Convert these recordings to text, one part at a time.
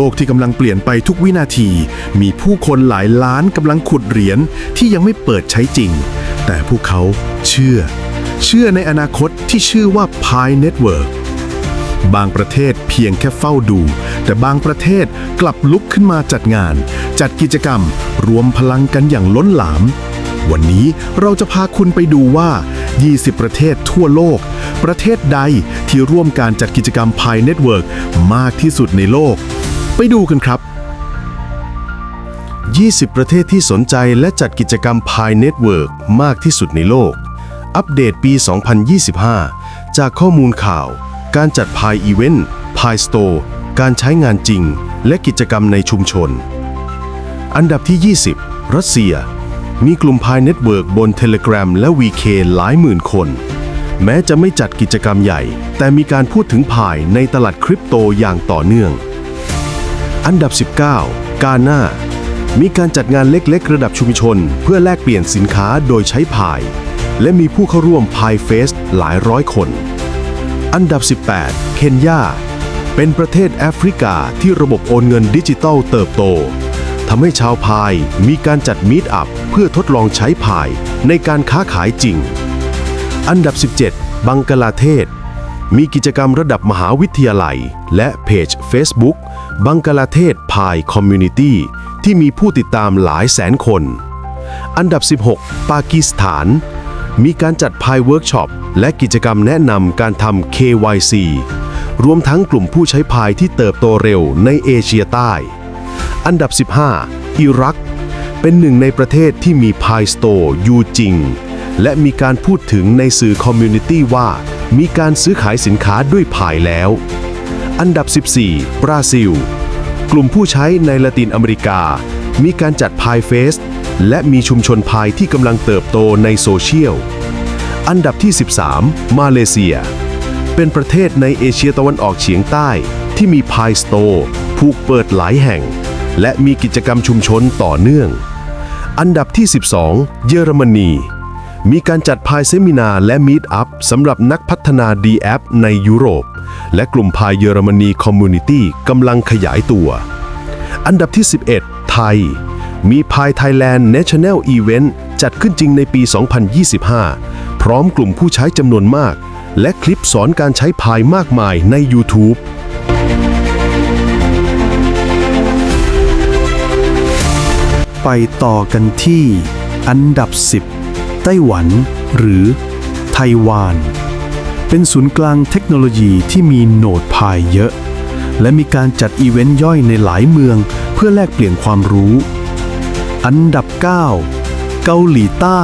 โลกที่กำลังเปลี่ยนไปทุกวินาที มีผู้คนหลายล้านกำลังขุดเหรียญที่ยังไม่เปิดใช้จริง แต่พวกเขาเชื่อ เชื่อในอนาคตที่ชื่อว่า Pi Network บางประเทศเพียงแค่เฝ้าดู แต่บางประเทศกลับลุกขึ้นมาจัดงาน จัดกิจกรรม รวมพลังกันอย่างล้นหลาม วันนี้เราจะพาคุณไปดูว่า 20 ประเทศทั่วโลก ประเทศใดที่ร่วมการจัดกิจกรรม Pi Network มากที่สุดในโลก ไปดูกันครับ 20 ประเทศที่สนใจและจัดกิจกรรม Pi Network มากที่สุดในโลก อัปเดตปี 2025 จากข้อมูลข่าว การจัด Pi Event Pi Store การใช้งานจริง และกิจกรรมในชุมชน อันดับที่ 20 รัสเซีย มีกลุ่ม Pi Network บน Telegram และ VK หลายหมื่นคน แม้จะไม่จัดกิจกรรมใหญ่ แต่มีการพูดถึง Pi ในตลาดคริปโตอย่างต่อเนื่อง อันดับ 19 กาหน้า มีการจัดงานเล็กๆ ระดับชุมชน เพื่อแลกเปลี่ยนสินค้าโดยใช้พาย และมีผู้เข้าร่วมพายเฟสหลายร้อยคน อันดับ 18 เคนยา เป็นประเทศแอฟริกาที่ระบบโอนเงินดิจิตัลเติบโตทำให้ชาวพายมีการจัดมีดอัพเพื่อทดลองใช้พายในการค้าขายจริง อันดับ 17 บังกลาเทศ มีกิจกรรมระดับมหาวิทยาลัย และเพจ Facebook บังกลาเทศพายคอมมูนิตี้ที่มีผู้ติดตามหลายแสนคน อันดับ 16 ปากีสถาน มีการจัดพายเวิร์กช็อปและกิจกรรมแนะนำการทำ KYC รวมทั้งกลุ่มผู้ใช้พายที่เติบโตเร็วในเอเชียใต้ อันดับ 15 อิรัก เป็นหนึ่งในประเทศที่มีพายสโตร์อยู่จริง และมีการพูดถึงในสื่อคอมมูนิตี้ว่า มีการซื้อขายสินค้าด้วยพายแล้ว อันดับ 14 บราซิล กลุ่มผู้ใช้ในละตินอเมริกา มีการจัดพายเฟส และมีชุมชนพายที่กำลังเติบโตในโซเชียล อันดับที่ 13 มาเลเซีย เป็นประเทศในเอเชียตะวันออกเฉียงใต้ที่มีพายสโตร์ผูกเปิดหลายแห่ง และมีกิจกรรมชุมชนต่อเนื่อง อันดับที่ 12 เยอรมนีมีการจัดพายเซมินาและมีดอัพสำหรับนักพัฒนา d แอ p ในยุโรป และกลุ่มพายเยอรมนีคอมมูนิตี้กำลังขยายตัว อันดับที่ 11 ไทย มีพายไทยแลนด์ National Event จัดขึ้นจริงในปี 2025 พร้อมกลุ่มผู้ใช้จำนวนมาก และคลิปสอนการใช้พายมากมายใน YouTube ไปต่อกันที่อันดับ 10 ไต้หวัน หรือ ไต้หวาน เป็นศูนย์กลางเทคโนโลยีที่มีโนดพายเยอะ และมีการจัดอีเวนต์ย่อยในหลายเมืองเพื่อแลกเปลี่ยนความรู้ อันดับ 9 เกาหลีใต้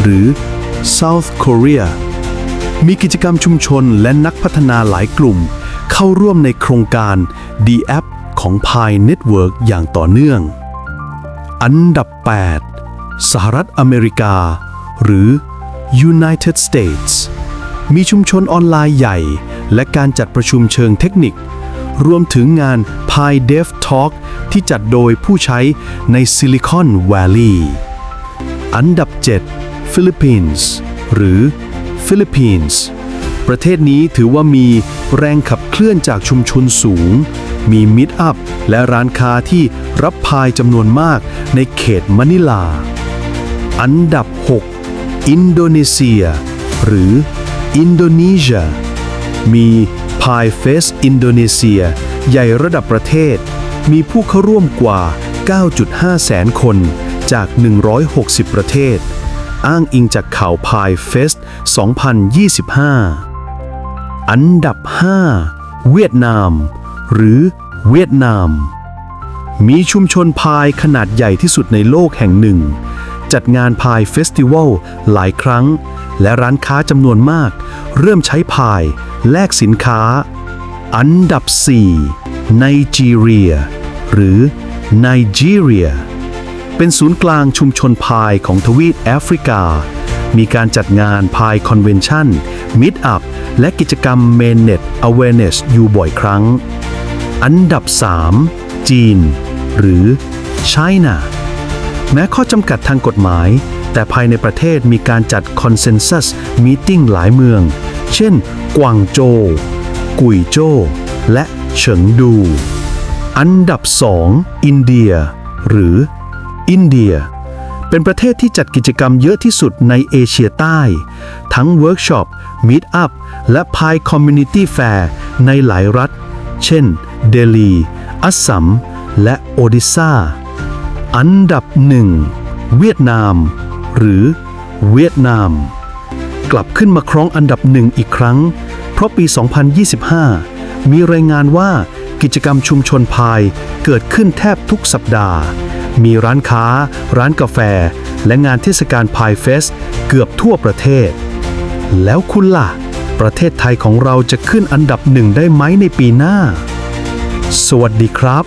หรือ South Korea มีกิจกรรมชุมชนและนักพัฒนาหลายกลุ่ม เข้าร่วมในโครงการ D App ของ Pi Network อย่างต่อเนื่อง อันดับ 8 สหรัฐอเมริกา หรือ United States มีชุมชนออนไลน์ใหญ่ และการจัดประชุมเชิงเทคนิค รวมถึงงาน Pi Dev Talk ที่จัดโดยผู้ใช้ใน Silicon Valley อันดับ 7 ฟิลิปปินส์หรือฟิลิปปินส์ประเทศนี้ถือว่ามีแรงขับเคลื่อนจากชุมชนสูง มีมิดอัพและร้านค้าที่รับพายจำนวนมากในเขตมะนิลา อันดับ 6 อินโดนีเซีย หรือ อินโดนีเซียมีพายเฟสอินโดนีเซียใหญ่ระดับประเทศ มีผู้เข้าร่วมกว่า 9.5 แสนคนจาก 160 ประเทศ อ้างอิงจากข่าวพายเฟส2025 อันดับ 5 เวียดนาม หรือเวียดนาม มีชุมชนพายขนาดใหญ่ที่สุดในโลกแห่งหนึ่ง จัดงานพายเฟสติวัลหลายครั้ง และร้านค้าจำนวนมาก เริ่มใช้พาย แลกสินค้า อันดับ 4 ไนจีเรีย หรือไนจีเรีย เป็นศูนย์กลางชุมชนพายของทวีปแอฟริกา มีการจัดงานพายคอนเวนชั่นมิดอัพและกิจกรรม Mainnet Awareness อยู่บ่อยครั้ง อันดับ 3 จีน หรือ China แม้ข้อจำกัดทางกฎหมาย แต่ภายในประเทศมีการจัด Consensus Meeting หลายเมือง เช่น กวางโจวกุยโจวและเฉิงดู อันดับ 2 อินเดีย หรือ อินเดีย เป็นประเทศที่จัดกิจกรรมเยอะที่สุดในเอเชียใต้ ทั้งเวิร์กช็อปมีตอัพและพายคอมมูนิตี้แฟร์ในหลายรัฐ เช่น เดลี อัสสัม และโอดิซาอันดับหนึ่งเวียดนาม หรือเวียดนาม กลับขึ้นมาครองอันดับหนึ่งอีกครั้ง เพราะปี 2025 มีรายงานว่ากิจกรรมชุมชนพายเกิดขึ้นแทบทุกสัปดาห์ มีร้านค้า ร้านกาแฟ และงานเทศกาลพายเฟส เกือบทั่วประเทศ แล้วคุณล่ะ ประเทศไทยของเราจะขึ้นอันดับหนึ่งได้ไหมในปีหน้า สวัสดีครับ